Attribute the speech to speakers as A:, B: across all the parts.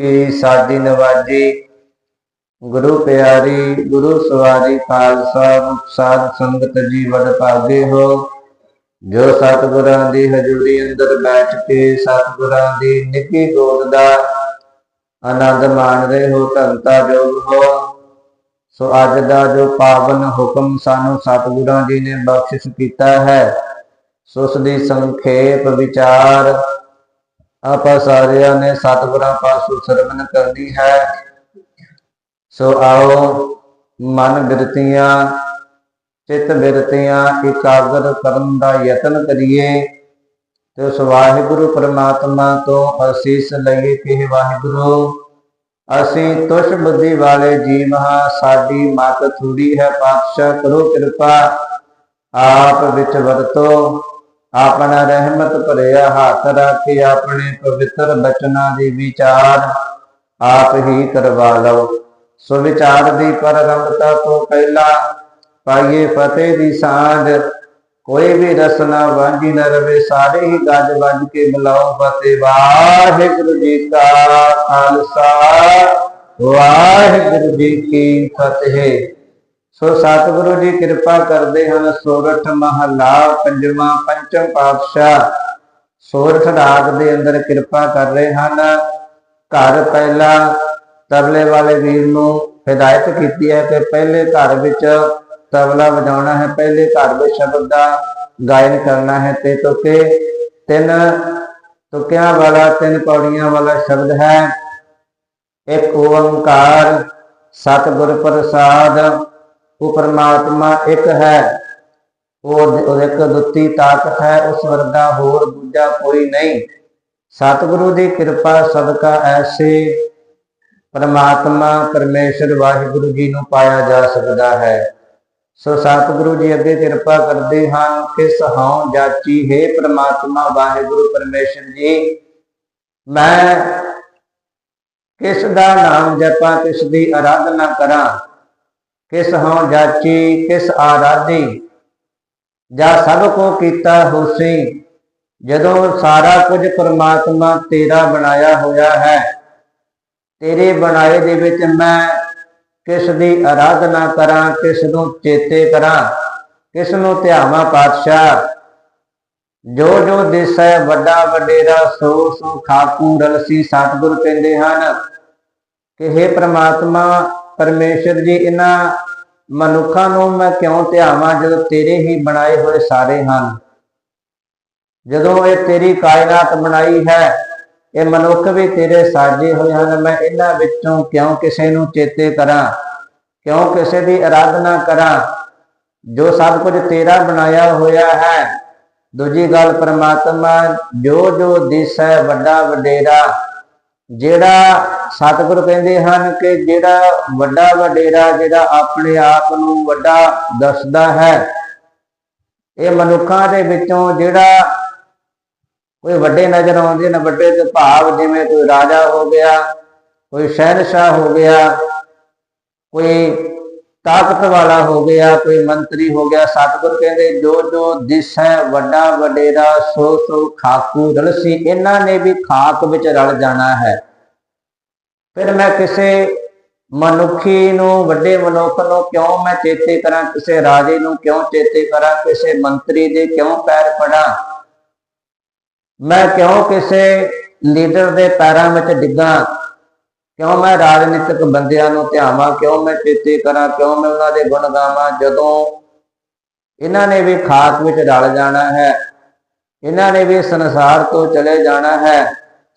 A: ਕੀ ਸਾਡੀ ਨਵਾਜੀ? ਗੁਰੂ ਪਿਆਰੀ, ਗੁਰੂ ਸਵਾਰੀ ਖਾਲਸਾ, ਸਾਧ ਸੰਗਤ ਜੀ ਵਡ ਭਾਗੇ ਹੋ। ਜੋ ਸਤਿਗੁਰਾਂ ਦੀ ਹਜ਼ੂਰੀ ਅੰਦਰ ਬੈਠ ਕੇ ਸਤਿਗੁਰਾਂ ਦੀ ਨਿੱਕੀ ਗੋਦ ਦਾ ਆਨੰਦ ਮਾਣ ਰਹੇ ਹੋ ਧੰਤਾ ਜੋਗ ਹੋ। ਸੋ ਅੱਜ ਦਾ ਜੋ ਪਾਵਨ ਹੁਕਮ ਸਾਨੂੰ ਸਤਿਗੁਰਾਂ ਜੀ ਨੇ ਬਖਸ਼ਿਸ਼ ਕੀਤਾ ਹੈ ਸੋ ਉਸ ਦੀ ਸੰਖੇਪ ਵਿਚਾਰ ਆਪਾਂ ਸਾਰਿਆਂ ਨੇ ਸਤਿਗੁਰਾਂ ਪਾਸੋਂ ਸਰਵਨ ਕਰਨੀ ਹੈ। ਸੋ ਆਓ ਮਨ ਬਿਰਤੀਆਂ, ਚਿੱਤ ਬਿਰਤੀਆਂ ਇਕਾਗਰ ਕਰਨ ਦਾ ਯਤਨ ਕਰੀਏ। ਤੇ ਉਸ ਵਾਹਿਗੁਰੂ ਪ੍ਰਮਾਤਮਾ ਤੋਂ ਅਸੀਸ ਲਈਏ ਕਿ ਵਾਹਿਗੁਰੂ, ਅਸੀਂ ਤੁਸ਼ ਬੁੱਧੀ ਵਾਲੇ ਜੀਵ ਹਾਂ, ਸਾਡੀ ਮਤ ਥੋੜੀ ਹੈ ਪਾਤਸ਼ਾਹ, ਕਰੋ ਕਿਰਪਾ। ਆਪ ਵਿੱਚ ਵਰਤੋ। ਆਪਣਾ ਰਹਿਮਤ ਭਰਿਆ ਹੱਥ ਰੱਖ ਕੇ ਆਪਣੇ ਪਵਿੱਤਰ ਬਚਨਾਂ ਦੀ ਵਿਚਾਰ ਆਪ ਹੀ ਕਰਵਾ ਲਓ। ਸੋ ਵਿਚਾਰ ਦੀ ਪਰਰੰਭਤਾ ਤੋਂ ਪਹਿਲਾਂ ਪਾਈਏ ਫਤਿਹ ਦੀ ਸਾਂਝ। ਕੋਈ ਵੀ ਰਸਨਾ ਵਾਂਝੀ ਨਾ ਰਵੇ, ਸਾਰੇ ਹੀ ਗੱਜ ਵੱਜ ਕੇ ਬੁਲਾਓ ਫਤਿਹ। ਵਾਹਿਗੁਰੂ ਜੀ ਕਾ ਖਾਲਸਾ, ਵਾਹਿਗੁਰੂ ਜੀ ਕੀ ਫਤਿਹ। ਸੋ ਸਤਿਗੁਰੂ ਜੀ ਕਿਰਪਾ ਕਰਦੇ ਹਨ, ਸੋਰਠ ਮਹਲਾ, ਪੰਜਵਾਂ, ਪੰਚਮ ਪਾਤਸ਼ਾਹ। ਸੋਰਠ ਰਾਗ ਦੇ ਅੰਦਰ ਕਿਰਪਾ ਕਰ ਰਹੇ ਹਨ। ਘਰ ਪਹਿਲਾ ਤਬਲੇ ਵਾਲੇ ਵੀਰ ਨੂੰ ਹਦਾਇਤ ਕੀਤੀ ਹੈ ਕਿ ਪਹਿਲੇ ਘਰ ਵਿੱਚ ਤਬਲਾ ਵਜਾਉਣਾ ਹੈ, ਪਹਿਲੇ ਘਰ ਵਿੱਚ ਸ਼ਬਦ ਦਾ ਗਾਇਨ ਕਰਨਾ ਹੈ। ਤੇ ਤੁਕੇ ਤਿੰਨ ਤੁਕਿਆਂ ਵਾਲਾ, ਤਿੰਨ ਪੌੜੀਆਂ ਵਾਲਾ ਸ਼ਬਦ ਹੈ। ਇੱਕ ਓੰਕਾਰ, ਸਤਿਗੁਰ ਪ੍ਰਸਾਦ ਉਹ ਪਰਮਾਤਮਾ ਇੱਕ ਹੈ। ਉਹ ਇੱਕ ਦੁੱਤੀ ਤਾਕਤ ਹੈ, ਉਸ ਵਰਗਾ ਹੋਰ ਦੂਜਾ ਕੋਈ ਨਹੀਂ। ਸਤਿਗੁਰੂ ਦੀ ਕਿਰਪਾ ਸਦਕਾ ਐਸੇ ਪਰਮਾਤਮਾ ਪਰਮੇਸ਼ਰ ਵਾਹਿਗੁਰੂ ਜੀ ਨੂੰ ਪਾਇਆ ਜਾ ਸਕਦਾ ਹੈ। ਸੋ ਸਤਿਗੁਰੂ ਜੀ ਅੱਗੇ ਕਿਰਪਾ ਕਰਦੇ ਹਨ ਕਿਸ ਹਉ ਜਾਚੀ, ਹੈ ਪਰਮਾਤਮਾ ਵਾਹਿਗੁਰੂ ਪਰਮੇਸ਼ਰ ਜੀ, ਮੈਂ ਕਿਸ ਦਾ ਨਾਮ ਜਪਾਂ, ਕਿਸ ਦੀ ਆਰਾਧਨਾ ਕਰਾਂ? ਕਿਸ ਹਉ ਜਾਚੀ, ਕਿਸ ਆਰਾਧੀ? ਜਾਂ ਸਭ ਕੋ ਕੀਤਾ ਹੋਸੀ, ਜਦੋਂ ਸਾਰਾ ਕੁਝ ਪਰਮਾਤਮਾ ਤੇਰਾ ਬਣਾਇਆ ਹੋਇਆ ਹੈ। ਤੇਰੇ ਬਣਾਏ ਦੇ ਵਿੱਚ ਮੈਂ ਕਿਸ ਦੀ ਆਰਾਧਨਾ ਕਰਾਂ, ਕਿਸ ਨੂੰ ਚੇਤੇ ਕਰਾਂ, ਕਿਸ ਨੂੰ ਧਿਆਵਾਂ ਪਾਤਸ਼ਾਹ? ਜੋ ਜੋ ਦਿਸੈ ਵੱਡਾ ਵਡੇਰਾ, ਸੋ ਸੋ ਖਾਕੂ ਰਲਸੀ ਸਤਿਗੁਰ ਕਹਿੰਦੇ ਹਨ, ਕਿ हे ਪ੍ਰਮਾਤਮਾ ਪਰਮੇਸ਼ਰ ਜੀ, ਇਹਨਾਂ ਮਨੁੱਖਾਂ ਨੂੰ ਮੈਂ ਕਿਉਂ ਧਿਆਵਾਂ ਜਦੋਂ ਤੇਰੇ ਹੀ ਬਣਾਏ ਹੋਏ ਸਾਰੇ ਹਨ? ਜਦੋਂ ਇਹ ਤੇਰੀ ਕਾਇਨਾਤ ਬਣਾਈ ਹੈ, ਇਹ ਮਨੁੱਖ ਵੀ ਤੇਰੇ ਸਾਜੇ ਹੋਏ ਹਨ। ਮੈਂ ਇਹਨਾਂ ਵਿੱਚੋਂ ਕਿਉਂ ਕਿਸੇ ਨੂੰ ਚੇਤੇ ਕਰਾਂ? ਕਿਉਂ ਕਿਸੇ ਦੀ ਆਰਾਧਨਾ ਕਰਾਂ? ਜੋ ਸਭ ਕੁਝ ਤੇਰਾ ਬਣਾਇਆ ਹੋਇਆ ਹੈ। ਦੂਜੀ ਗੱਲ, ਪ੍ਰਮਾਤਮਾ ਜੋ ਜੋ ਦਿਸੈ ਵੱਡਾ ਵਡੇਰਾ ਜਿਹੜਾ ਸਤਿਗੁਰ ਕਹਿੰਦੇ ਹਨ ਕਿ ਜਿਹੜਾ ਵੱਡਾ ਵਡੇਰਾ ਜਿਹੜਾ ਆਪਣੇ ਆਪ ਨੂੰ ਵੱਡਾ ਦੱਸਦਾ ਹੈ, ਇਹ ਮਨੁੱਖਾਂ ਦੇ ਵਿੱਚੋਂ ਜਿਹੜਾ ਕੋਈ ਵੱਡੇ ਨਜ਼ਰ ਆਉਂਦੇ ਨੇ, ਵੱਡੇ ਤੇ ਭਾਵ ਜਿਵੇਂ ਕੋਈ ਰਾਜਾ ਹੋ ਗਿਆ, ਕੋਈ ਸ਼ਹਿਨशाह ਹੋ ਗਿਆ, ਕੋਈ ਤਾਕਤ ਵਾਲਾ ਹੋ ਗਿਆ, ਕੋਈ ਮੰਤਰੀ ਹੋ ਗਿਆ, ਸਤਿਗੁਰ ਕਹਿੰਦੇ ਜੋ ਜੋ ਦਿਸ ਹੈ ਵੱਡਾ ਵਡੇਰਾ ਸੋ ਸੋ ਖਾਕੂ ਰਲਸੀ, ਇਹਨਾਂ ਨੇ ਵੀ ਖਾਕ ਵਿੱਚ ਰਲ ਜਾਣਾ ਹੈ। ਫਿਰ ਮੈਂ ਕਿਸੇ ਮਨੁੱਖੀ ਨੂੰ, ਵੱਡੇ ਮਨੁੱਖ ਨੂੰ ਕਿਉਂ ਮੈਂ ਚੇਤੇ ਕਰਾਂ, ਕਿਸੇ ਰਾਜੇ ਨੂੰ ਕਿਉਂ ਚੇਤੇ ਕਰਾਂ, ਕਿਸੇ ਮੰਤਰੀ ਦੇ ਕਿਉਂ ਪੈਰ ਪੜਾਂ ਮੈਂ ਕਿਉਂ ਕਿਸੇ ਲੀਡਰ ਦੇ ਪੈਰਾਂ ਵਿੱਚ ਡਿੱਗਾ? ਕਿਉਂ ਮੈਂ ਰਾਜਨੀਤਿਕ ਬੰਦਿਆਂ ਨੂੰ ਧਿਆਵਾਂ? ਕਿਉਂ ਮੈਂ ਚੇਤੇ ਕਰਾਂ? ਕਿਉਂ ਮੈਂ ਉਹਨਾਂ ਦੇ ਗੁਣ ਗਾਵਾਂ? ਜਦੋਂ ਇਹਨਾਂ ਨੇ ਵੀ ਖਾਕ ਵਿੱਚ ਰਲ ਜਾਣਾ ਹੈ, ਇਹਨਾਂ ਨੇ ਵੀ ਸੰਸਾਰ ਤੋਂ ਚਲੇ ਜਾਣਾ ਹੈ,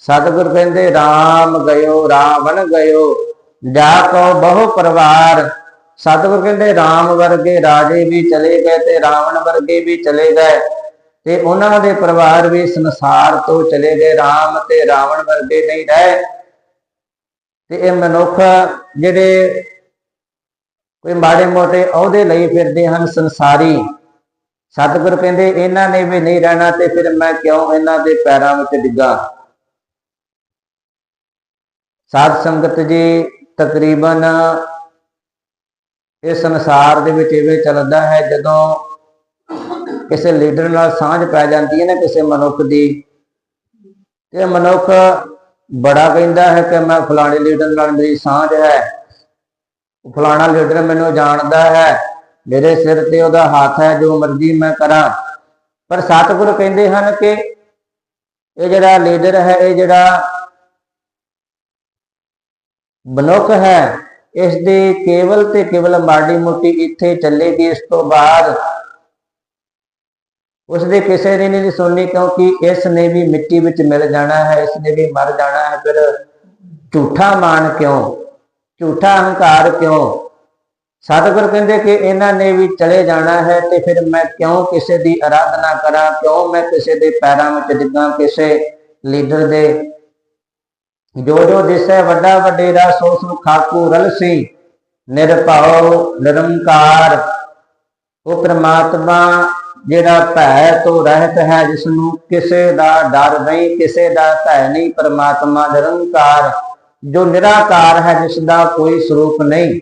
A: ਸਤਿਗੁਰ ਕਹਿੰਦੇ RAM ਗਇਓ, ਰਾਵਣ ਗਇਓ ਜਾ ਕੋ ਬਹੁ ਪਰਿਵਾਰ। ਸਤਿਗੁਰ ਕਹਿੰਦੇ, ਰਾਮ ਵਰਗੇ ਰਾਜੇ ਵੀ ਚਲੇ ਗਏ ਤੇ ਰਾਵਣ ਵਰਗੇ ਵੀ ਚਲੇ ਗਏ ਤੇ ਉਹਨਾਂ ਦੇ ਪਰਿਵਾਰ ਵੀ ਸੰਸਾਰ ਤੋਂ ਚਲੇ ਗਏ। ਰਾਮ ਤੇ ਰਾਵਣ ਵਰਗੇ ਨਹੀਂ ਰਹੇ। ਤੇ ਇਹ ਮਨੁੱਖ ਜਿਹੜੇ ਕੋਈ ਮਾੜੇ ਮੋਟੇ ਅਹੁਦੇ ਲਈ ਫਿਰਦੇ ਹਨ, ਸੰਸਾਰੀ। ਸਤਿਗੁਰ ਕਹਿੰਦੇ, ਇਹਨਾਂ ਨੇ ਵੀ ਨਹੀਂ ਰਹਿਣਾ ਤੇ ਫਿਰ ਮੈਂ ਕਿਉਂ ਇਹਨਾਂ ਦੇ ਪੈਰਾਂ ਵਿੱਚ ਡਿੱਗਾ? ਸਾਧ ਸੰਗਤ ਜੀ, ਤਕਰੀਬਨ ਇਹ ਸੰਸਾਰ ਦੇ ਵਿੱਚ ਇਵੇਂ ਚੱਲਦਾ ਹੈ, ਜਦੋਂ ਕਿਸੇ ਲੀਡਰ ਨਾਲ ਸਾਂਝ ਪੈ ਜਾਂਦੀ ਹੈ ਨਾ ਕਿਸੇ ਮਨੁੱਖ ਦੀ, ਤੇ ਮਨੁੱਖ ਬੜਾ ਕਹਿੰਦਾ ਹੈ ਕਿ ਮੈਂ ਫਲਾਣੇ ਲੀਡਰ ਨਾਲ ਮੇਰੀ ਸਾਂਝ ਹੈ। ਫਲਾਣਾ ਲੀਡਰ ਮੈਨੂੰ ਜਾਣਦਾ ਹੈ। ਮੇਰੇ ਸਿਰ ਤੇ ਉਹਦਾ ਹੱਥ ਹੈ, ਜੋ ਮਰਜ਼ੀ ਮੈਂ ਕਰਾਂ। ਪਰ ਸਤਿਗੁਰੂ ਕਹਿੰਦੇ ਹਨ ਕਿ ਇਹ ਜਿਹੜਾ ਲੀਡਰ ਹੈ, ਇਹ ਜਿਹੜਾ ਮਨੁੱਖ ਹੈ, ਇਸ ਦੀ ਕੇਵਲ ਤੇ ਕੇਵਲ ਮਾੜੀ ਮੋਟੀ ਇੱਥੇ ਚੱਲੇਗੀ। ਇਸ ਤੋਂ ਬਾਅਦ ਉਸ ਦੇ ਕਿਸੇ ਨੇ ਨਹੀਂ ਸੁਣਨੀ ਕਿਉਂਕਿ ਇਸ ਨੇ ਵੀ ਮਿੱਟੀ ਵਿੱਚ ਮਿਲ ਜਾਣਾ ਹੈ, ਇਸ ਨੇ ਵੀ ਮਰ ਜਾਣਾ ਹੈ। ਫਿਰ ਝੂਠਾ ਮਾਨ ਕਿਉਂ? ਝੂਠਾ ਹੰਕਾਰ ਕਿਉਂ? ਸਤਿਗੁਰ ਕਹਿੰਦੇ ਕਿ ਇਹਨਾਂ ਨੇ ਵੀ ਚਲੇ ਜਾਣਾ ਹੈ ਤੇ ਫਿਰ ਮੈਂ ਕਿਉਂ ਕਿਸੇ ਦੀ ਆਰਾਧਨਾ ਕਰਾਂ? ਕਿਉਂ ਮੈਂ ਕਿਸੇ ਦੇ ਪੈਰਾਂ ਵਿੱਚ ਡਿੱਗਾਂ? ਕਿਸੇ ਲੀਡਰ ਦੇ ਜੋ ਜੋ ਦਿਸੈ ਵੱਡਾ ਵਡੇਰਾ, ਸੋ ਸੋ ਖਾਕੂ ਰਲਸੀ, ਨਿਰਭਉ ਨਿਰੰਕਾਰ। ਉਹ ਪ੍ਰਮਾਤਮਾ ਜਿਹੜਾ ਭੈ ਤੋਂ ਰਹਿਤ ਹੈ ਜਿਸ ਨੂੰ ਕਿਸੇ ਦਾ ਡਰ ਨਹੀਂ, ਕਿਸੇ ਦਾ ਭੈ ਨਹੀਂ, ਪਰਮਾਤਮਾ ਨਿਰੰਕਾਰ, ਜੋ ਨਿਰਾਕਾਰ ਹੈ ਜਿਸ ਦਾ ਕੋਈ ਸਰੂਪ ਨਹੀਂ।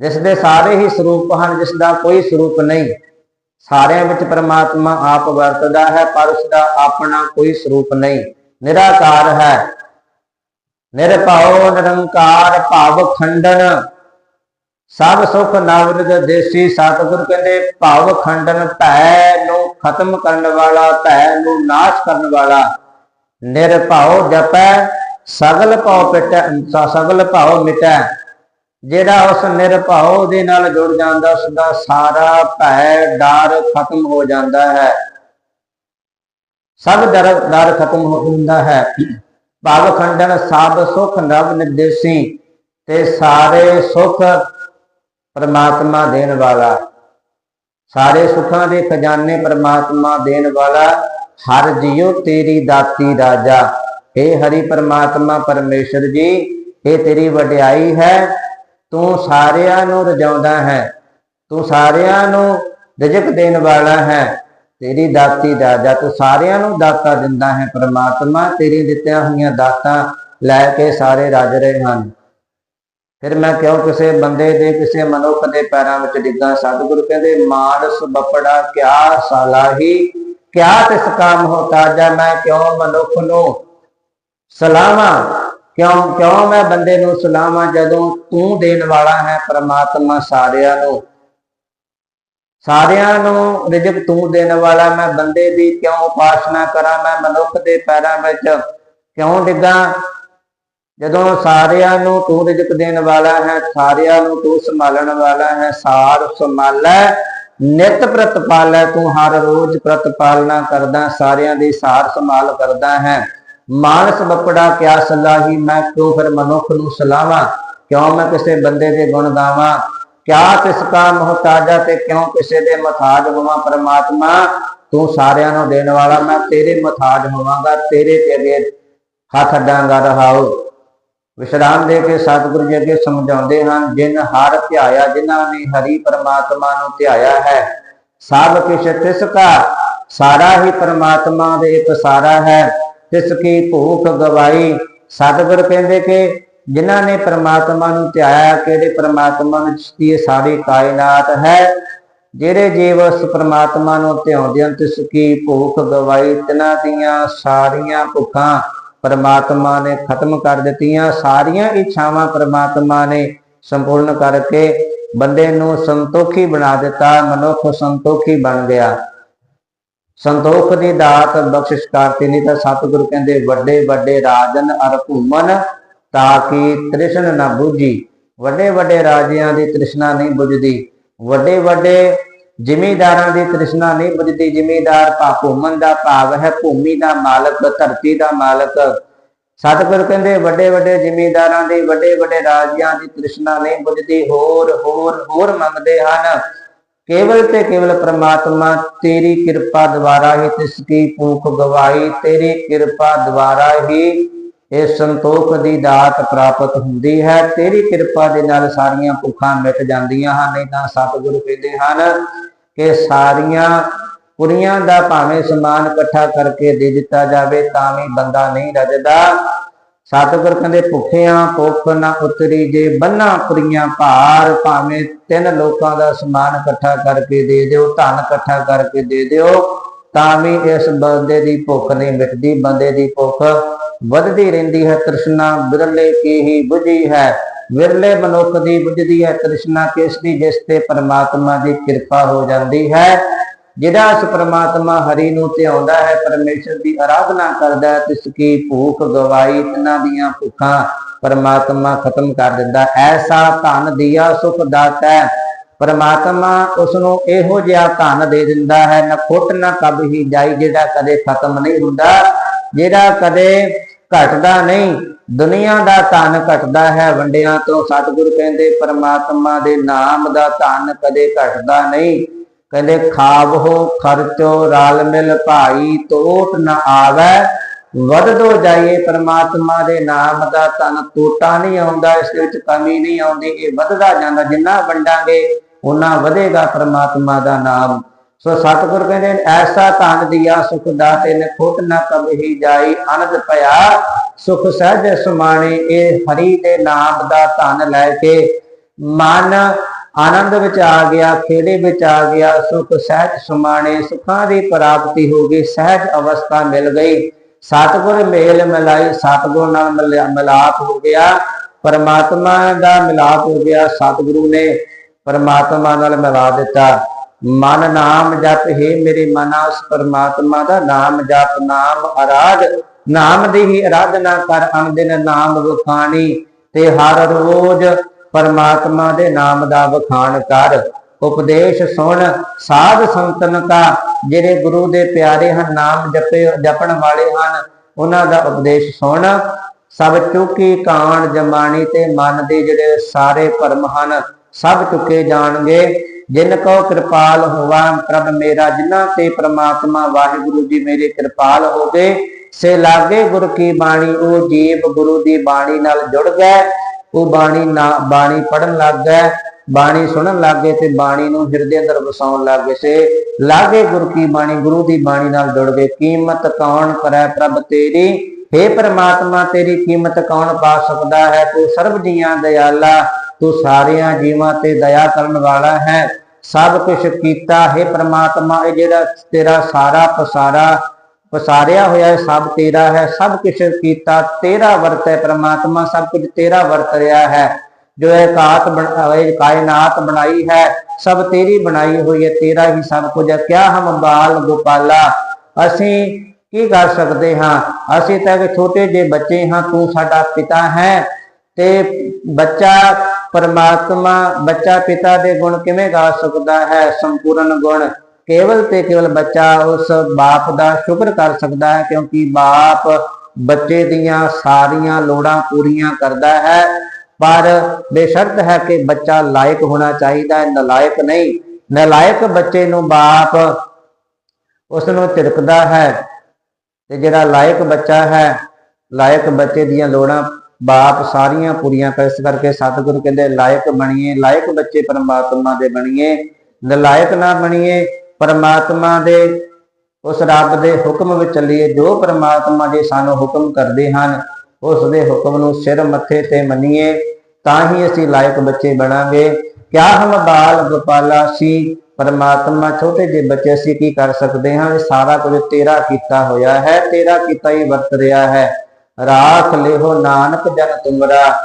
A: ਜਿਸ ਦੇ ਸਾਰੇ ਹੀ ਸਰੂਪ ਹਨ ਜਿਸ ਦਾ ਕੋਈ ਸਰੂਪ ਨਹੀਂ। ਸਾਰਿਆਂ ਵਿੱਚ ਪਰਮਾਤਮਾ ਆਪ ਵਰਤਦਾ ਹੈ, ਪਰ ਉਸ ਦਾ ਆਪਣਾ ਕੋਈ ਸਰੂਪ ਨਹੀਂ। ਨਿਰਾਕਾਰ ਹੈ। ਨਿਰਭਉ, ਨਿਰੰਕਾਰ, ਭਾਵ ਖੰਡਨ ਸਭ ਸੁਖ ਨਵਰਦ ਦੇਸੀ ਸਤਿਗੁਰ ਕਹਿੰਦੇ, ਭਾਵ ਖੰਡਨ ਭੈ ਨੂੰ ਖਤਮ ਕਰਨ ਵਾਲਾ, ਭੈ ਨੂੰ ਨਾਸ਼ ਕਰਨ ਵਾਲਾ। ਨਿਰਭਉ ਜਪੈ, ਸਗਲ ਭਉ ਪਿਟੈ ਸਗਲ ਭਉ ਮਿਟੈ। ਜਿਹੜਾ ਉਸ ਨਿਰਭਉ ਦੇ ਨਾਲ ਜੁੜ ਜਾਂਦਾ ਉਸ ਦਾ ਸਾਰਾ ਭੈ, ਡਰ ਖਤਮ ਹੋ ਜਾਂਦਾ ਹੈ। ਸਭ ਡਰ ਡਰ ਖਤਮ ਹੋ ਜਾਂਦਾ ਹੈ। ਭਾਵ ਖੰਡਨ ਸਭ ਸੁਖ ਨਵ ਨਿਰਦੇਸੀ ਤੇ ਸਾਰੇ ਸੁਖ ਪਰਮਾਤਮਾ ਦੇਣ ਵਾਲਾ। ਸਾਰੇ ਸੁੱਖਾਂ ਦੇ ਖਜ਼ਾਨੇ ਪਰਮਾਤਮਾ ਦੇਣ ਵਾਲਾ, ਹਰ ਜੀਉ ਤੇਰੀ ਦਾਤੀ ਰਾਜਾ। ਇਹ ਹਰੀ ਪਰਮਾਤਮਾ ਪਰਮੇਸ਼ਰ ਜੀ ਇਹ ਤੇਰੀ ਵਡਿਆਈ ਹੈ, ਤੂੰ ਸਾਰਿਆਂ ਨੂੰ ਰਜਾਉਂਦਾ ਹੈ। ਤੂੰ ਸਾਰਿਆਂ ਨੂੰ ਰਜਕ ਦੇਣ ਵਾਲਾ ਹੈ। ਤੇਰੀ ਦਾਤੀ ਰਾਜਾ, ਤੂੰ ਸਾਰਿਆਂ ਨੂੰ ਦਾਤਾ ਦਿੰਦਾ ਹੈ। ਪਰਮਾਤਮਾ ਤੇਰੀ ਦਿੱਤੀਆਂ ਹੋਈਆਂ ਦਾਤਾਂ ਲੈ ਕੇ ਸਾਰੇ ਰੱਜ ਰਹੇ ਹਨ। ਫਿਰ ਮੈਂ ਕਿਉਂ ਕਿਸੇ ਬੰਦੇ ਦੇ, ਕਿਸੇ ਮਨੁੱਖ ਦੇ ਪੈਰਾਂ ਵਿੱਚ ਡਿੱਗਾ। ਸਤਿਗੁਰੂ ਕਹਿੰਦੇ, ਮਾਨਸ ਬਪੜਾ ਕਿਆ ਸਾਲਾਹੀ? ਕਿਆ ਤਿਸ ਕਾਮ ਹੋਤਾ ਜਾ ਮੈਂ ਕਿਉਂ ਮਨੁੱਖ ਨੂੰ ਸਲਾਮਾ ਕਿਉਂ ਕਿਉਂ ਮੈਂ ਬੰਦੇ ਨੂੰ ਸਲਾਮਾ ਜਦੋਂ ਤੂੰ ਦੇਣ ਵਾਲਾ ਹੈ ਪ੍ਰਮਾਤਮਾ ਸਾਰਿਆਂ ਨੂੰ? ਸਾਰਿਆਂ ਨੂੰ ਰਿਜ਼ਕ ਤੂੰ ਦੇਣ ਵਾਲਾ। ਮੈਂ ਬੰਦੇ ਦੀ ਕਿਉਂ ਉਪਾਸਨਾ ਕਰਾਂ? ਮੈਂ ਮਨੁੱਖ ਦੇ ਪੈਰਾਂ ਵਿੱਚ ਕਿਉਂ ਡਿੱਗਾ? ਜਦੋਂ ਸਾਰਿਆਂ ਨੂੰ ਤੂੰ ਰਿਜ਼ਕ ਦੇਣ ਵਾਲਾ ਹੈ, ਸਾਰਿਆਂ ਨੂੰ ਤੂੰ ਸੰਭਾਲਣ ਵਾਲਾ ਹੈ, ਸਾਰ ਸੰਭਾਲੈ, ਨਿਤ ਪ੍ਰਤਪਾਲੈ, ਤੂੰ ਹਰ ਰੋਜ਼ ਪ੍ਰਤਪਾਲਨਾ ਕਰਦਾ, ਸਾਰਿਆਂ ਦੀ ਸਾਰ ਸੰਭਾਲ ਕਰਦਾ ਹੈ। ਮਾਨਸ ਬੱਪੜਾ ਕਿਆ ਸਲਾਹੀ, ਮੈਂ ਕਿਉਂ ਫਿਰ ਮਨੁੱਖ ਨੂੰ ਸਲਾਹਾਂ? ਕਿਉਂ ਮੈਂ ਕਿਸੇ ਬੰਦੇ ਦੇ ਗੁਣ ਗਾਵਾਂ? ਕਿਆ ਕਿਸ ਕਾ ਮੁਹਤਾਜਾ ਤੇ ਕਿਉਂ ਕਿਸੇ ਦੇ ਮਥਾਜ ਹੋਵਾਂ ਪਰਮਾਤਮਾ? ਤੂੰ ਸਾਰਿਆਂ ਨੂੰ ਦੇਣ ਵਾਲਾ, ਮੈਂ ਤੇਰੇ ਮਥਾਜ ਹੋਵਾਂਗਾ, ਤੇਰੇ ਤੇ ਅੱਗੇ ਹੱਥ ਅੱਡਾਂਗਾ ਰਹਾਓ ਵਿਸ਼ਰਾਮ ਦੇ ਕੇ ਸਤਿਗੁਰੂ ਜੀ ਅੱਗੇ ਸਮਝਾਉਂਦੇ ਹਨ, ਜਿਨ ਹਰ ਧਿਆਇਆ, ਜਿਨ੍ਹਾਂ ਨੇ ਹਰੀ ਪਰਮਾਤਮਾ ਨੂੰ ਧਿਆਇਆ ਹੈ, ਸਭ ਕਿਛ ਤਿਸ ਕਾ ਸਾਰਾ ਹੀ ਪਰਮਾਤਮਾ ਦੇ ਇੱਕ ਸਾਰਾ ਹੈ, ਤਿਸ ਕੀ ਭੂਖ ਗਵਾਈ, ਸਤਿਗੁਰ ਕਹਿੰਦੇ ਕਿ ਜਿਨ੍ਹਾਂ ਨੇ ਪਰਮਾਤਮਾ ਨੂੰ ਧਿਆਇਆ, ਕਿਹੜੇ ਪਰਮਾਤਮਾ ਵਿੱਚ ਦੀ ਇਹ ਸਾਰੀ ਕਾਇਨਾਤ ਹੈ? ਜਿਹੜੇ ਜੀਵ ਉਸ ਪਰਮਾਤਮਾ ਨੂੰ ਧਿਆਉਂਦੇ ਹਨ, ਤਿਸ ਕੀ ਭੂਖ ਗਵਾਈ ਤਿਨਾਂ ਦੀਆਂ ਸਾਰੀਆਂ ਭੁੱਖਾਂ ਪਰਮਾਤਮਾ ਨੇ ਖਤਮ ਕਰ ਦਿੱਤੀਆਂ। ਸਾਰੀਆਂ ਇੱਛਾਵਾਂ ਪਰਮਾਤਮਾ ਨੇ ਸੰਪੂਰਨ ਕਰਕੇ ਬੰਦੇ ਨੂੰ ਸੰਤੋਖੀ ਬਣਾ ਦਿੱਤਾ। ਮਨੁੱਖ ਸੰਤੋਖੀ ਬਣ ਗਿਆ। ਸੰਤੋਖ ਦੀ ਦਾਤ ਬਖਸ਼ਿਸ਼ ਕਰਤੀ, ਨਹੀਂ ਤਾਂ ਸਤਿਗੁਰੂ ਕਹਿੰਦੇ, ਵੱਡੇ ਵੱਡੇ ਰਾਜਨ ਅਰ ਭੂਮਨ ਤਾਂ ਕਿ ਤ੍ਰਿਸ਼ਨ ਨਾ ਬੁਝੀ। ਵੱਡੇ ਵੱਡੇ ਰਾਜਿਆਂ ਦੀ ਤ੍ਰਿਸ਼ਨਾ ਨਹੀਂ ਬੁਝਦੀ। ਵੱਡੇ ਵੱਡੇ ਜ਼ਿਮੀਦਾਰਾਂ ਦੀ ਤ੍ਰਿਸ਼ਨਾ ਨਹੀਂ ਬੁਝਦੀ। ਜ਼ਿਮੀਦਾਰ ਭਾ ਭੂਮਨ ਦਾ ਭਾਵ ਹੈ, ਭੂਮੀ ਦਾ ਮਾਲਕ, ਧਰਤੀ ਦਾ ਮਾਲਕ। ਸਤਿਗੁਰ ਕਹਿੰਦੇ ਵੱਡੇ ਵੱਡੇ ਜ਼ਿਮੀਦਾਰਾਂ ਦੀ ਵੱਡੇ ਵੱਡੇ ਰਾਜਿਆਂ ਦੀ ਤ੍ਰਿਸ਼ਨਾ ਨਹੀਂ ਬੁਝਦੀ। ਹੋਰ ਹੋਰ ਹੋਰ ਮੰਗਦੇ ਹਨ। ਕੇਵਲ ਤੇ ਕੇਵਲ ਪ੍ਰਮਾਤਮਾ, ਤੇਰੀ ਕਿਰਪਾ ਦੁਆਰਾ ਹੀ ਤਿਸ ਕੀ ਭੂਖ ਗਵਾਈ, ਤੇਰੀ ਕਿਰਪਾ ਦੁਆਰਾ ਹੀ ਇਹ ਸੰਤੋਖ ਦੀ ਦਾਤ ਪ੍ਰਾਪਤ ਹੁੰਦੀ ਹੈ। ਤੇਰੀ ਕਿਰਪਾ ਦੇ ਨਾਲ ਸਾਰੀਆਂ ਭੁੱਖਾਂ ਮਿਟ ਜਾਂਦੀਆਂ ਹਨ। ਨਹੀਂ ਤਾਂ ਸਤਿਗੁਰੂ ਕਹਿੰਦੇ ਹਨ ਕਿ ਸਾਰੀਆਂ ਕੁੜੀਆਂ ਦਾ ਭਾਵੇਂ ਸਮਾਨ ਇਕੱਠਾ ਕਰਕੇ ਦੇ ਦਿੱਤਾ ਜਾਵੇ, ਤਾਂ ਵੀ ਬੰਦਾ ਨਹੀਂ ਰੱਜਦਾ। ਸਤਿਗੁਰ ਕਹਿੰਦੇ, ਭੁੱਖਿਆਂ ਭੁੱਖ ਨਾ ਉਤਰੀ ਜੇ ਬੰਨਾ ਪੁਰੀਆਂ ਭਾਰ, ਭਾਵੇਂ ਤਿੰਨ ਲੋਕਾਂ ਦਾ ਸਮਾਨ ਇਕੱਠਾ ਕਰਕੇ ਦੇ ਦਿਓ, ਧਨ ਇਕੱਠਾ ਕਰਕੇ ਦੇ ਦਿਓ, ਤਾਂ ਵੀ ਇਸ ਬੰਦੇ ਦੀ ਭੁੱਖ ਨਹੀਂ ਮਿਟਦੀ। ਬੰਦੇ ਦੀ ਭੁੱਖ ਵੱਧਦੀ ਰਹਿੰਦੀ ਹੈ ਤ੍ਰਿਸ਼ਨਾ ਵਿਰਲੇ ਕੀ ਹੀ ਬੁਝੀ ਹੈ। ਵਿਰਲੇ ਮਨੁੱਖ ਦੀ ਬੁਝਦੀ ਹੈ ਤ੍ਰਿਸ਼ਨਾ, ਕਿਸ ਦੀ, ਜਿਸ ਤੇ ਪਰਮਾਤਮਾ ਦੀ ਕਿਰਪਾ ਹੋ ਜਾਂਦੀ ਹੈ। ਜਿਹੜਾ ਉਸ ਪਰਮਾਤਮਾ ਹਰੀ ਨੂੰ ਧਿਆਉਂਦਾ ਹੈ, ਪਰਮੇਸ਼ਰ ਦੀ ਆਰਾਧਨਾ ਕਰਦਾ ਹੈ, ਤਿਸ ਕੀ ਭੂਖ ਗਵਾਈ ਤਿਨਾਂ ਦੀਆਂ ਭੁੱਖਾਂ ਪਰਮਾਤਮਾ ਖਤਮ ਕਰ ਦਿੰਦਾ ਐਸਾ ਧਨ ਦਿਆ ਸੁਖ ਦਾਤਾ ਪਰਮਾਤਮਾ ਉਸ ਨੂੰ ਇਹੋ ਜਿਹਾ ਧਨ ਦੇ ਦਿੰਦਾ ਹੈ, ਨਾ ਖੁੱਟ ਨਾ ਕਬਹੀ ਜਾਈ, ਜਿਹੜਾ ਕਦੇ ਖਤਮ ਨਹੀਂ ਹੁੰਦਾ, ਜਿਹੜਾ ਕਦੇ ਘਟਦਾ ਨਹੀਂ। ਦੁਨੀਆ ਦਾ ਧਨ ਘਟਦਾ ਹੈ। ਵੰਡਿਆਂ ਤੋਂ ਸਤਿਗੁਰ ਕਹਿੰਦੇ, ਪਰਮਾਤਮਾ ਦੇ ਨਾਮ ਦਾ ਧਨ ਕਦੇ ਘਟਦਾ ਨਹੀਂ। ਕਹਿੰਦੇ ਖਾਵੋ ਖਰਚੋ ਰਲ ਮਿਲ, ਭਾਈ ਤੋਟ ਨਾ ਆਵੇ। ਵਧਦੋ ਜਾਈਏ, ਪਰਮਾਤਮਾ ਦੇ ਨਾਮ ਦਾ ਧਨ ਟੋਟਾ ਨਹੀਂ ਆਉਂਦਾ, ਇਸ ਵਿੱਚ ਕਮੀ ਨਹੀਂ ਆਉਂਦੀ। ਇਹ ਵਧਦਾ ਜਾਂਦਾ। ਜਿੰਨਾ ਵੰਡਾਂਗੇ ਉਹਨਾਂ ਵਧੇਗਾ ਪਰਮਾਤਮਾ ਦਾ ਨਾਮ। ਸੋ ਸਤਿਗੁਰ ਕਹਿੰਦੇ ਐਸਾ ਧਨ ਦਿਆ, ਸੁਖ ਦਾਤੇ ਨੇ ਖੋਟ ਨਾ ਕਬਹੀ ਜਾਈ ਅਨੰਦ ਭਇਆ, ਸੁਖ ਸਹਿਜ ਸੁਮਾਣੇ, ਇਹ ਹਰੀ ਦੇ ਨਾਮ ਦਾ ਧਨ ਲੈ ਕੇ ਮਨ ਆਨੰਦ ਵਿੱਚ ਆ ਗਿਆ, ਖੇੜੇ ਵਿੱਚ ਆ ਗਿਆ, ਸੁਖ ਸਹਿਜ ਸਮਾਣੇ, ਸੁਖਾਂ ਦੀ ਪ੍ਰਾਪਤੀ ਹੋ ਗਈ, ਸਹਿਜ ਅਵਸਥਾ ਮਿਲ ਗਈ। ਸਤਿਗੁਰ ਮੇਲ ਮਿਲਾਈ, ਸਤਿਗੁਰ ਨਾਲ ਮਿਲਿਆ- ਮਿਲਾਪ ਹੋ ਗਿਆ। ਪਰਮਾਤਮਾ ਦਾ ਮਿਲਾਪ ਹੋ ਗਿਆ, ਸਤਿਗੁਰੂ ਨੇ ਪਰਮਾਤਮਾ ਨਾਲ ਮਿਲਾ ਦਿੱਤਾ। ਮਨ ਨਾਮ ਜਪ ਹੈ ਮੇਰੇ ਮਨਾ ਉਸ ਪਰਮਾਤਮਾ ਦਾ ਨਾਮ ਜਪ, ਨਾਮ ਅਰਾਧ। ਨਾਮ ਦੀ ਹੀ ਆਰਾਧਨਾ ਕਰ ਅਨਦਿਨ ਨਾਮ ਵਖਾਣੀ। ਤੇ ਹਰ ਰੋਜ਼ ਪਰਮਾਤਮਾ ਦੇ ਨਾਮ ਦਾ ਵਖਾਣ ਕਰ। ਉਪਦੇਸ਼ ਸੁਣ, ਸਾਧ ਸੰਤਨ ਕਾ। ਜਿਹੜੇ ਗੁਰੂ ਦੇ ਪਿਆਰੇ ਹਨ, ਨਾਮ ਜਪੇ, ਜਪਣ ਵਾਲੇ ਹਨ, ਉਹਨਾਂ ਦਾ ਉਪਦੇਸ਼ ਸੁਣ। ਸਭ ਚੁੱਕੀ ਕਾਣ ਜਮਾਣੀ ਤੇ ਮਨ ਦੇ ਜਿਹੜੇ ਸਾਰੇ ਭਰਮ ਹਨ, ਸਭ ਚੁੱਕੇ ਜਾਣਗੇ। ਜਿਨ ਕੋ ਕਿਰਪਾਲ ਹੋਵਾ, ਪ੍ਰਭ ਮੇਰਾ ਜਿਨ੍ਹਾਂ ਤੇ ਪ੍ਰਮਾਤਮਾ ਵਾਹਿਗੁਰੂ ਜੀ ਮੇਰੇ ਕਿਰਪਾਲ ਹੋ ਗਏ ਸੇ ਲਾਗੇ ਗੁਰ ਕੀ ਬਾਣੀ, ਉਹ ਜੀਵ ਗੁਰੂ ਦੀ ਬਾਣੀ ਨਾਲ ਜੁੜ ਗਏ, ਉਹ ਬਾਣੀ ਨਾ, ਬਾਣੀ ਪੜਨ ਲੱਗ ਗਏ, ਬਾਣੀ ਸੁਣਨ ਲੱਗ ਗਏ ਤੇ ਬਾਣੀ ਨੂੰ ਹਿਰਦੇ ਅੰਦਰ ਵਸਾਉਣ ਲੱਗ ਗਏ ਸੇ, ਲਾਗੇ ਗੁਰ ਕੀ ਬਾਣੀ, ਗੁਰੂ ਦੀ ਬਾਣੀ ਨਾਲ ਜੁੜ ਗਏ, ਕੀਮਤ ਕੌਣ ਕਰੈ ਪ੍ਰਭ ਤੇਰੀ? हे ਪ੍ਰਮਾਤਮਾ, ਤੇਰੀ ਕੀਮਤ ਕੌਣ ਪਾ ਸਕਦਾ ਹੈ? ਤੂੰ ਸਰਬ ਜੀਆਂ ਦਇਆਲਾ ਤੂੰ ਸਾਰਿਆਂ ਜੀਵਾਂ ਤੇ ਦਇਆ ਕਰਨ ਵਾਲਾ ਹੈ। ਸਭ ਕੁਝ ਕੀਤਾ, ਹੈ ਪ੍ਰਮਾਤਮਾ, ਇਹ ਜਿਹੜਾ ਤੇਰਾ ਸਾਰਾ ਪਸਾਰਾ, ਪਸਾਰਿਆ ਹੋਇਆ ਸਭ ਤੇਰਾ ਹੈ। ਸਭ ਕੁਝ ਕੀਤਾ, ਤੇਰਾ ਵਰਤ ਹੈ ਪ੍ਰਮਾਤਮਾ, ਸਭ ਕੁਝ ਤੇਰਾ ਵਰਤ ਰਿਹਾ ਹੈ। ਜੋ ਇਹ ਕਾਤ ਬਣਾਈ ਕਾਇਨਾਤ ਬਣਾਈ ਹੈ, ਸਭ ਤੇਰੀ ਬਣਾਈ ਹੋਈ ਹੈ, ਤੇਰਾ ਹੀ ਸਭ ਕੁਝ ਹੈ। ਕਿਆ ਹਮ ਬਾਲ ਗੋਪਾਲਾ? ਅਸੀਂ ਕੀ ਕਰ ਸਕਦੇ ਹਾਂ? ਅਸੀਂ ਤਾਂ ਇੱਕ ਛੋਟੇ ਜਿਹੇ ਬੱਚੇ ਹਾਂ, ਤੂੰ ਸਾਡਾ ਪਿਤਾ ਹੈ ਤੇ ਬੱਚਾ ਪਰਮਾਤਮਾ ਬੱਚਾ ਪਿਤਾ ਦੇ ਗੁਣ ਕਿਵੇਂ ਗਾ ਸਕਦਾ ਹੈ? ਸੰਪੂਰਨ ਗੁਣ। ਕੇਵਲ ਤੇ ਕੇਵਲ ਬੱਚਾ ਉਸ ਬਾਪ ਦਾ ਸ਼ੁਕਰ ਕਰ ਸਕਦਾ ਹੈ ਕਿਉਂਕਿ ਬਾਪ ਬੱਚੇ ਦੀਆਂ ਸਾਰੀਆਂ ਲੋੜਾਂ ਪੂਰੀਆਂ ਕਰਦਾ ਹੈ। ਪਰ ਬੇਸ਼ਰਤ ਹੈ ਕਿ ਬੱਚਾ ਲਾਇਕ ਹੋਣਾ ਚਾਹੀਦਾ ਹੈ, ਨਲਾਇਕ ਨਹੀਂ। ਨਲਾਇਕ ਬੱਚੇ ਨੂੰ ਬਾਪ ਉਸ ਨੂੰ ਝਿੜਕਦਾ ਹੈ ਤੇ ਜਿਹੜਾ ਲਾਇਕ ਬੱਚਾ ਹੈ, ਲਾਇਕ ਬੱਚੇ ਦੀਆਂ ਲੋੜਾਂ ਬਾਪ ਸਾਰੀਆਂ ਪੂਰੀਆਂ ਕਰ ਇਸ ਕਰਕੇ ਸਤਿਗੁਰੂ ਕਹਿੰਦੇ ਲਾਇਕ ਬਣੀਏ, ਲਾਇਕ ਬੱਚੇ ਪਰਮਾਤਮਾ ਦੇ ਬਣੀਏ, ਨਲਾਇਕ ਨਾ ਬਣੀਏ, ਪਰਮਾਤਮਾ ਦੇ ਉਸ ਰੱਬ ਦੇ ਹੁਕਮ ਵਿੱਚ ਚੱਲੀਏ, ਜੋ ਪਰਮਾਤਮਾ ਜੀ ਸਾਨੂੰ ਹੁਕਮ ਕਰਦੇ ਹਨ, ਉਸ ਦੇ ਹੁਕਮ ਨੂੰ ਸਿਰ ਮੱਥੇ ਤੇ ਮੰਨੀਏ, ਤਾਂ ਹੀ ਅਸੀਂ ਲਾਇਕ ਬੱਚੇ ਬਣਾਂਗੇ। ਕਿਆ ਹਮ ਬਾਲ ਗੋਪਾਲਾ ਸੀ, ਪਰਮਾਤਮਾ ਛੋਟੇ ਜਿਹੇ ਬੱਚੇ ਅਸੀਂ ਕੀ ਕਰ ਸਕਦੇ ਹਾਂ? ਇਹ ਸਾਰਾ ਕੁਝ ਤੇਰਾ ਕੀਤਾ ਹੋਇਆ ਹੈ, ਤੇਰਾ ਕੀਤਾ ਹੀ ਵਰਤ ਰਿਹਾ ਹੈ। ਰਾਖ ਲਿਓ ਨਾਨਕ ਜਨ ਤੁਮਰਾ।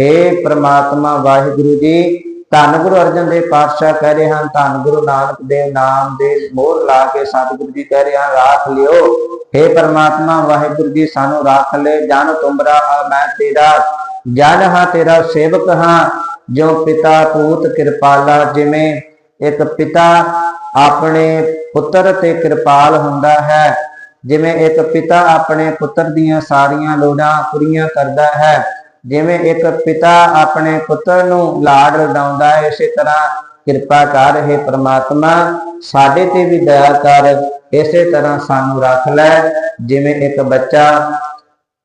A: हे ਪ੍ਰਮਾਤਮਾ, ਵਾਹਿਗੁਰੂ ਜੀ, ਧੰਨ ਗੁਰੂ ਅਰਜਨ ਦੇਵ ਪਾਤਸ਼ਾਹ ਕਹਿ ਰਹੇ ਹਨ, ਧੰਨ ਗੁਰੂ ਨਾਨਕ ਦੇਵ ਨਾਮ ਦੇ ਮੋਹਰ ਲਾ ਕੇ ਸਤਿਗੁਰੂ ਜੀ ਕਹਿ ਰਹੇ ਹਨ, ਰਾਖ ਲਿਓ। हे ਪ੍ਰਮਾਤਮਾ, ਵਾਹਿਗੁਰੂ ਜੀ, ਸਾਨੂੰ ਰਾਖ ਲੈ, ਜਨ ਤੁਮਰਾ ਆ ਮੈਂ ਤੇਰਾ, ਜਨ ਹਾਂ ਤੇਰਾ ਸੇਵਕ ਹਾਂ। ਜੋ ਪਿਤਾ ਪੂਤ ਕਿਰਪਾਲਾ, ਜਿਵੇਂ ਇੱਕ ਪਿਤਾ ਆਪਣੇ ਪੁੱਤਰ ਤੇ ਕਿਰਪਾਲ ਹੁੰਦਾ ਹੈ ਜਿਵੇਂ ਇੱਕ ਪਿਤਾ ਆਪਣੇ ਪੁੱਤਰ ਦੀਆਂ ਸਾਰੀਆਂ ਲੋੜਾਂ ਪੂਰੀਆਂ ਕਰਦਾ ਹੈ, ਜਿਵੇਂ ਇੱਕ ਪਿਤਾ ਆਪਣੇ ਪੁੱਤਰ ਨੂੰ ਲਾਡ ਲਗਾਉਂਦਾ ਹੈ, ਇਸੇ ਤਰ੍ਹਾਂ ਕਿਰਪਾ ਕਰ ਰਹੇ ਪ੍ਰਮਾਤਮਾ, ਸਾਡੇ ਤੇ ਵੀ ਦਇਆ ਕਰ, ਇਸੇ ਤਰ੍ਹਾਂ ਸਾਨੂੰ ਰੱਖ ਲੈ। ਜਿਵੇਂ ਇੱਕ ਬੱਚਾ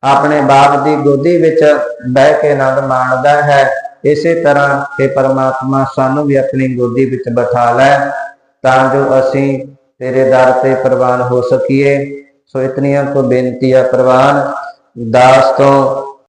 A: ਆਪਣੇ ਬਾਪ ਦੀ ਗੋਦੀ ਵਿੱਚ ਬਹਿ ਕੇ ਆਨੰਦ ਮਾਣਦਾ ਹੈ, ਇਸੇ ਤਰ੍ਹਾਂ हे ਪਰਮਾਤਮਾ, ਸਾਨੂੰ ਵੀ ਆਪਣੀ ਗੋਦੀ ਵਿੱਚ ਬਿਠਾ ਲੈ, ਤਾਂ ਜੋ ਅਸੀਂ ਤੇਰੇ ਦਰ ਤੇ ਪ੍ਰਵਾਨ ਹੋ ਸਕੀਏ। ਸੋ ਇਤਨੀਆਂ ਕੋ ਬੇਨਤੀ ਹੈ ਪ੍ਰਵਾਨ ਦਾਸ ਤੋਂ